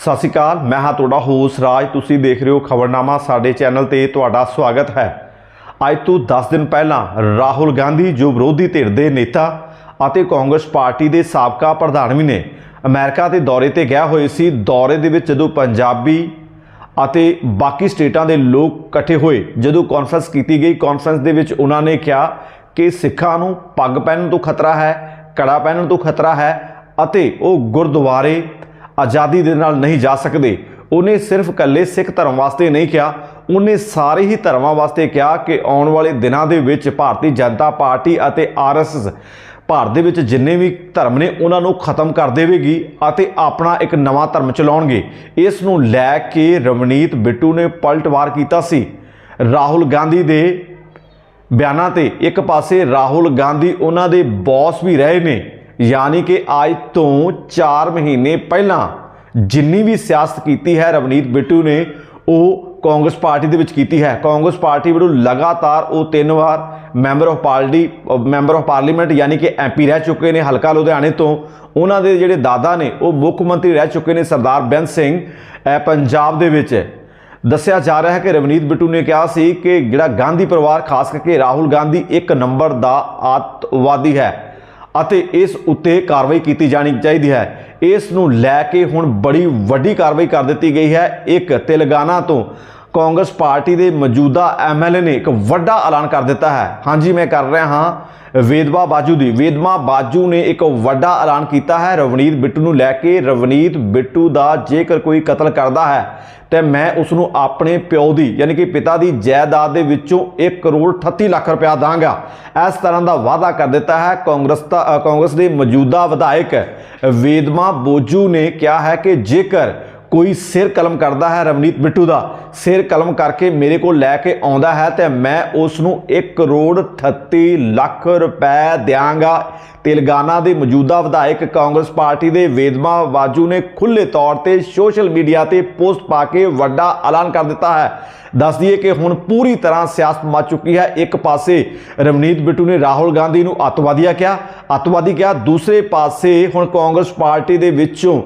ਸਤਿ ਸ਼੍ਰੀ ਅਕਾਲ, ਮੈਂ ਹਾਂ ਤੁਹਾਡਾ ਹੋਸ ਰਾਜ। ਤੁਸੀਂ ਦੇਖ ਰਹੇ ਹੋ ਖਬਰਨਾਮਾ, ਸਾਡੇ ਚੈਨਲ ਤੇ ਤੁਹਾਡਾ ਸਵਾਗਤ ਹੈ। ਅੱਜ ਤੋਂ 10 ਦਿਨ ਪਹਿਲਾਂ ਰਾਹੁਲ ਗਾਂਧੀ, ਜੋ ਵਿਰੋਧੀ ਧਿਰ ਦੇ ਨੇਤਾ ਅਤੇ ਕਾਂਗਰਸ ਪਾਰਟੀ ਦੇ ਸਾਬਕਾ ਪ੍ਰਧਾਨ ਵੀ ਨੇ, ਅਮਰੀਕਾ ਦੇ ਦੌਰੇ ਤੇ ਗਿਆ ਹੋਏ ਸੀ। ਦੌਰੇ ਦੇ ਵਿੱਚ ਜਦੋਂ ਪੰਜਾਬੀ ਅਤੇ ਬਾਕੀ ਸਟੇਟਾਂ ਦੇ ਲੋਕ ਇਕੱਠੇ ਹੋਏ, ਜਦੋਂ ਕਾਨਫਰੰਸ ਕੀਤੀ ਗਈ ਕਾਨਫਰੰਸ ਦੇ ਵਿੱਚ ਉਹਨਾਂ ਨੇ ਕਿਹਾ ਕਿ ਸਿੱਖਾਂ ਨੂੰ ਪੱਗ ਪਹਿਨਣ ਤੋਂ ਖਤਰਾ ਹੈ, ਕੜਾ ਪਹਿਨਣ ਤੋਂ ਖਤਰਾ ਹੈ ਅਤੇ ਉਹ ਗੁਰਦੁਆਰੇ ਆਜ਼ਾਦੀ ਦੇ ਨਾਲ ਨਹੀਂ ਜਾ ਸਕਦੇ। ਉਹਨੇ ਸਿਰਫ ਇਕੱਲੇ ਸਿੱਖ ਧਰਮ ਵਾਸਤੇ ਨਹੀਂ ਕਿਹਾ, ਉਹਨੇ ਸਾਰੇ ਹੀ ਧਰਮਾਂ ਵਾਸਤੇ ਕਿਹਾ ਕਿ ਆਉਣ ਵਾਲੇ ਦਿਨਾਂ ਦੇ ਵਿੱਚ ਭਾਰਤੀ ਜਨਤਾ ਪਾਰਟੀ ਅਤੇ ਆਰਐਸਐਸ ਭਾਰਤ ਦੇ ਵਿੱਚ ਜਿੰਨੇ ਵੀ ਧਰਮ ਨੇ, ਉਹਨਾਂ ਨੂੰ ਖਤਮ ਕਰ ਦੇਵੇਗੀ ਅਤੇ ਆਪਣਾ ਇੱਕ ਨਵਾਂ ਧਰਮ ਚਲਾਉਣਗੇ। ਇਸ ਨੂੰ ਲੈ ਕੇ ਰਵਨੀਤ ਬਿੱਟੂ ਨੇ ਪਲਟਵਾਰ ਕੀਤਾ ਸੀ। ਰਾਹੁਲ ਗਾਂਧੀ ਦੇ ਬਿਆਨਾਂ ਤੇ ਇੱਕ ਪਾਸੇ ਰਾਹੁਲ ਗਾਂਧੀ, ਉਹਨਾਂ ਦੇ ਬੌਸ ਵੀ ਰਹੇ ਨੇ। ਯਾਨੀ ਕਿ ਅੱਜ ਤੋਂ 4 ਮਹੀਨੇ ਪਹਿਲਾਂ ਜਿੰਨੀ ਵੀ ਸਿਆਸਤ ਕੀਤੀ ਹੈ ਰਵਨੀਤ ਬਿੱਟੂ ਨੇ, ਉਹ ਕਾਂਗਰਸ ਪਾਰਟੀ ਦੇ ਵਿੱਚ ਕੀਤੀ ਹੈ। ਕਾਂਗਰਸ ਪਾਰਟੀ ਵੱਲੋਂ ਲਗਾਤਾਰ ਉਹ ਤਿੰਨ ਵਾਰ member of party, member of parliament ਯਾਨੀ ਕਿ ਐਮਪੀ ਰਹਿ ਚੁੱਕੇ ਨੇ ਹਲਕਾ ਲੁਧਿਆਣੇ ਤੋਂ। ਉਹਨਾਂ ਦੇ ਜਿਹੜੇ ਦਾਦਾ ਨੇ, ਉਹ ਮੁੱਖ ਮੰਤਰੀ ਰਹਿ ਚੁੱਕੇ ਨੇ ਸਰਦਾਰ ਬੈਂਸ ਸਿੰਘ। ਪੰਜਾਬ ਦੇ ਵਿੱਚ ਦੱਸਿਆ ਜਾ ਰਿਹਾ ਹੈ ਕਿ ਰਵਨੀਤ ਬਿੱਟੂ ਨੇ ਕਿਹਾ ਸੀ ਕਿ ਜਿਹੜਾ ਗਾਂਧੀ ਪਰਿਵਾਰ, ਖਾਸ ਕਰਕੇ ਰਾਹੁਲ ਗਾਂਧੀ ਇੱਕ ਨੰਬਰ ਦਾ ਆਤਵਾਦੀ ਹੈ। ਅਤੇ ਇਸ ਉੱਤੇ ਕਾਰਵਾਈ ਕੀਤੀ ਜਾਣੀ ਚਾਹੀਦੀ ਹੈ। ਇਸ ਨੂੰ ਲੈ ਕੇ ਹੁਣ ਬੜੀ ਵੱਡੀ ਕਾਰਵਾਈ ਕਰ ਦਿੱਤੀ ਗਈ ਹੈ। ਇੱਕ ਤੇਲੰਗਾਨਾ ਤੋਂ ਕਾਂਗਰਸ ਪਾਰਟੀ ਦੇ ਮੌਜੂਦਾ ਐਮਐਲਏ ਨੇ ਇੱਕ ਵੱਡਾ ਐਲਾਨ ਕਰ ਦਿੱਤਾ ਹੈ। ਹਾਂਜੀ, ਮੈਂ ਕਰ ਰਿਹਾ ਹਾਂ। ਵੇਦਵਾ ਬਾਜੂ ਦੀ ਵੇਦਮਾ ਬਾਜੂ ਨੇ ਇੱਕ ਵੱਡਾ ਐਲਾਨ ਕੀਤਾ ਹੈ। ਰਵਨੀਤ ਬਿੱਟੂ ਨੂੰ ਲੈ ਕੇ ਰਵਨੀਤ ਬਿੱਟੂ ਦਾ ਜੇਕਰ ਕੋਈ ਕਤਲ ਕਰਦਾ ਹੈ, ਤੇ ਮੈਂ ਉਸ ਨੂੰ ਆਪਣੇ ਪਿਓ ਦੀ, ਯਾਨੀ ਕਿ ਪਿਤਾ ਦੀ ਜਾਇਦਾਦ ਦੇ ਵਿੱਚੋਂ 1 ਕਰੋੜ 38 ਲੱਖ ਰੁਪਇਆ ਦਾਂਗਾ। ਇਸ ਤਰ੍ਹਾਂ ਦਾ ਵਾਅਦਾ ਕਰ ਦਿੱਤਾ ਹੈ। ਕਾਂਗਰਸ ਦਾ ਕਾਂਗਰਸ ਦੇ ਮੌਜੂਦਾ ਵਿਧਾਇਕ ਵੇਦਮਾ ਬੋਜੂ ਨੇ ਕਿਹਾ ਹੈ ਕਿ ਜੇਕਰ ਕੋਈ ਸਿਰ ਕਲਮ ਕਰਦਾ ਹੈ ਰਵਨੀਤ ਬਿੱਟੂ ਦਾ। ਸਿਰ ਕਲਮ ਕਰਕੇ ਮੇਰੇ ਕੋਲ ਲੈ ਕੇ ਆਉਂਦਾ ਹੈ ਤੇ ਮੈਂ ਉਸ ਨੂੰ 1 ਕਰੋੜ 38 ਲੱਖ ਰੁਪਏ ਦਿਆਂਗਾ। ਤੇਲੰਗਾਨਾ ਦੇ ਮੌਜੂਦਾ ਵਿਧਾਇਕ ਕਾਂਗਰਸ ਪਾਰਟੀ ਦੇ ਵੇਦਮਾ ਬਾਜੂ ਨੇ ਖੁੱਲੇ ਤੌਰ ਤੇ ਸੋਸ਼ਲ ਮੀਡੀਆ ਤੇ ਪੋਸਟ ਪਾ ਕੇ ਵੱਡਾ ਐਲਾਨ ਕਰ ਦਿੱਤਾ ਹੈ। ਦੱਸ ਦਈਏ ਕਿ ਹੁਣ ਪੂਰੀ ਤਰ੍ਹਾਂ ਸਿਆਸਤ ਮਚ ਚੁੱਕੀ ਹੈ। ਇੱਕ ਪਾਸੇ ਰਵਨੀਤ ਬਿੱਟੂ ਨੇ ਰਾਹੁਲ ਗਾਂਧੀ ਨੂੰ ਅੱਤਵਾਦੀਆ ਕਿਹਾ, ਅੱਤਵਾਦੀ ਕਿਹਾ, ਦੂਸਰੇ ਪਾਸੇ ਹੁਣ ਕਾਂਗਰਸ ਪਾਰਟੀ ਦੇ ਵਿੱਚੋਂ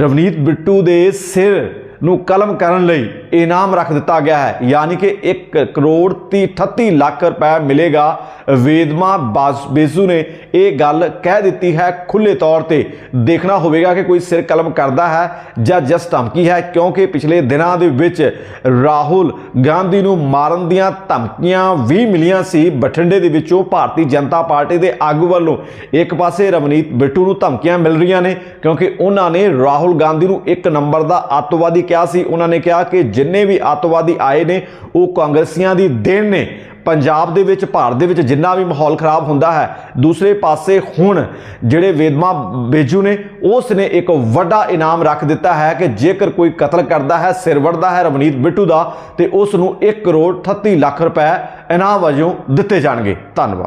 ਰਵਨੀਤ ਬਿੱਟੂ ਦੇ ਸਿਰ ਨੂੰ ਕਲਮ ਕਰਨ ਲਈ ਇਨਾਮ ਰੱਖ ਦਿੱਤਾ ਗਿਆ ਹੈ। ਯਾਨੀ ਕਿ 1 ਕਰੋੜ 38 ਲੱਖ ਰੁਪਏ ਮਿਲੇਗਾ। ਵੇਦਮਾ ਬਾਸ- ਬੇਸੂ ਨੇ ਇਹ ਗੱਲ ਕਹਿ ਦਿੱਤੀ ਹੈ ਖੁੱਲੇ ਤੌਰ ਤੇ। ਦੇਖਣਾ ਹੋਵੇਗਾ ਕਿ ਕੋਈ ਸਿਰ ਕਲਮ ਕਰਦਾ ਹੈ ਜਾਂ ਜਸ ਧਮਕੀ ਹੈ, ਕਿਉਂਕਿ ਪਿਛਲੇ ਦਿਨਾਂ ਦੇ ਵਿੱਚ ਰਾਹੁਲ ਗਾਂਧੀ ਨੂੰ ਮਾਰਨ ਦੀਆਂ ਧਮਕੀਆਂ ਵੀ ਮਿਲੀਆਂ ਸੀ। ਬਠਿੰਡੇ ਦੇ ਵਿੱਚੋਂ ਭਾਰਤੀ ਜਨਤਾ ਪਾਰਟੀ ਦੇ ਆਗੂ ਵੱਲੋਂ ਇੱਕ ਪਾਸੇ ਰਵਨੀਤ ਬਿੱਟੂ ਨੂੰ ਧਮਕੀਆਂ ਮਿਲ ਰਹੀਆਂ ਨੇ, ਕਿਉਂਕਿ ਉਹਨਾਂ ਨੇ ਰਾਹੁਲ ਗਾਂਧੀ ਨੂੰ ਇੱਕ ਨੰਬਰ ਦਾ ਅੱਤਵਾਦੀ ਕਿਹਾ ਸੀ। ਉਹਨਾਂ ਨੇ ਕਿਹਾ ਕਿ ਜਿੰਨੇ ਵੀ ਅੱਤਵਾਦੀ ਆਏ ਨੇ, ਉਹ ਕਾਂਗਰਸੀਆਂ ਦੀ ਦੇਣ ਨੇ। ਪੰਜਾਬ ਦੇ ਵਿੱਚ, ਭਾਰਤ ਦੇ ਵਿੱਚ ਜਿੰਨਾ ਵੀ ਮਾਹੌਲ ਖਰਾਬ ਹੁੰਦਾ ਹੈ, ਦੂਸਰੇ ਪਾਸੇ ਹੁਣ ਜਿਹੜੇ ਵੇਦਮਾ ਬੇਜੂ ਨੇ, ਉਸ ਨੇ ਇੱਕ ਵੱਡਾ ਇਨਾਮ ਰੱਖ ਦਿੱਤਾ ਹੈ ਕਿ ਜੇਕਰ ਕੋਈ ਕਤਲ ਕਰਦਾ ਹੈ, ਸਿਰ ਵੜਦਾ ਹੈ ਰਵਨੀਤ ਬਿੱਟੂ ਦਾ, ਤੇ ਉਸ ਨੂੰ 1 ਕਰੋੜ 38 ਲੱਖ ਰੁਪਏ ਇਨਾਮ ਵਜੋਂ ਦਿੱਤੇ ਜਾਣਗੇ। ਧੰਨਵਾਦ।